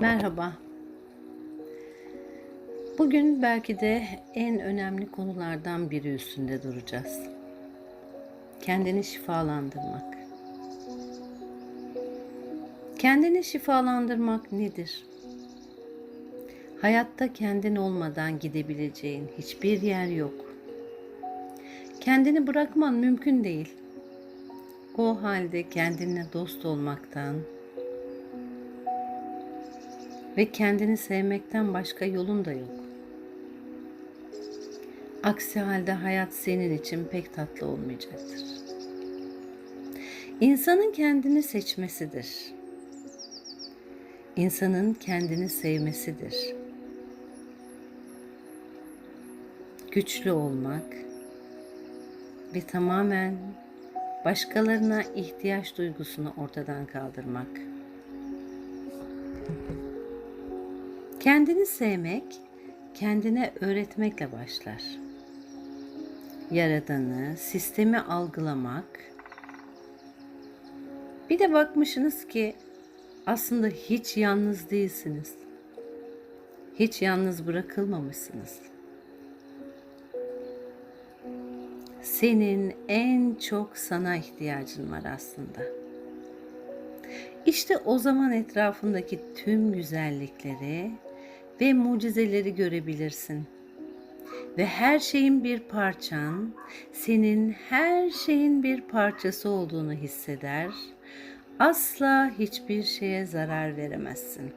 Merhaba. Bugün belki de en önemli konulardan biri üstünde duracağız. Kendini şifalandırmak. Kendini şifalandırmak nedir? Hayatta kendin olmadan gidebileceğin hiçbir yer yok. Kendini bırakman mümkün değil. O halde kendinle dost olmaktan, ve kendini sevmekten başka yolun da yok. Aksi halde hayat senin için pek tatlı olmayacaktır. İnsanın kendini seçmesidir. İnsanın kendini sevmesidir. Güçlü olmak ve tamamen başkalarına ihtiyaç duygusunu ortadan kaldırmak. Kendini sevmek, kendine öğretmekle başlar. Yaradanı, sistemi algılamak. Bir de bakmışsınız ki aslında hiç yalnız değilsiniz. Hiç yalnız bırakılmamışsınız. Senin en çok sana ihtiyacın var aslında. İşte o zaman etrafındaki tüm güzellikleri ve mucizeleri görebilirsin. Ve her şeyin bir parçan, senin her şeyin bir parçası olduğunu hisseder. Asla hiçbir şeye zarar veremezsin.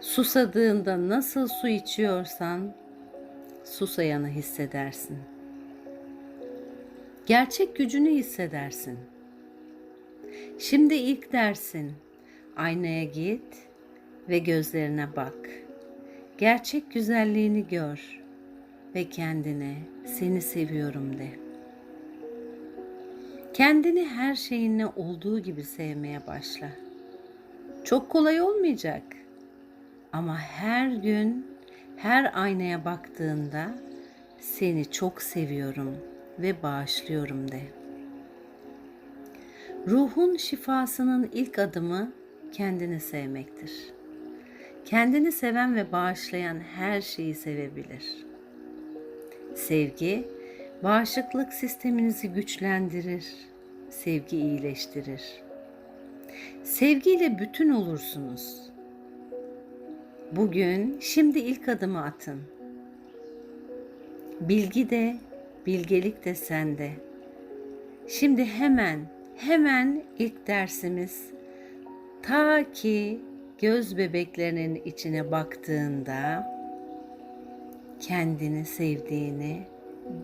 Susadığında nasıl su içiyorsan susayanı hissedersin. Gerçek gücünü hissedersin. Şimdi ilk dersin. Aynaya git ve gözlerine bak. Gerçek güzelliğini gör ve kendine seni seviyorum de. Kendini her şeyinle olduğu gibi sevmeye başla. Çok kolay olmayacak. Ama her gün her aynaya baktığında seni çok seviyorum ve bağışlıyorum de. Ruhun şifasının ilk adımı kendini sevmektir. Kendini seven ve bağışlayan her şeyi sevebilir. Sevgi, bağışıklık sisteminizi güçlendirir, sevgi iyileştirir. Sevgiyle bütün olursunuz. Bugün, şimdi ilk adımı atın. Bilgi de, bilgelik de sende. Şimdi hemen, hemen ilk dersimiz Ta ki göz bebeklerinin içine baktığında kendini sevdiğini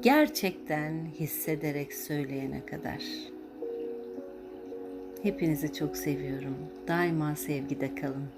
gerçekten hissederek söyleyene kadar. Hepinizi çok seviyorum. Daima sevgide kalın.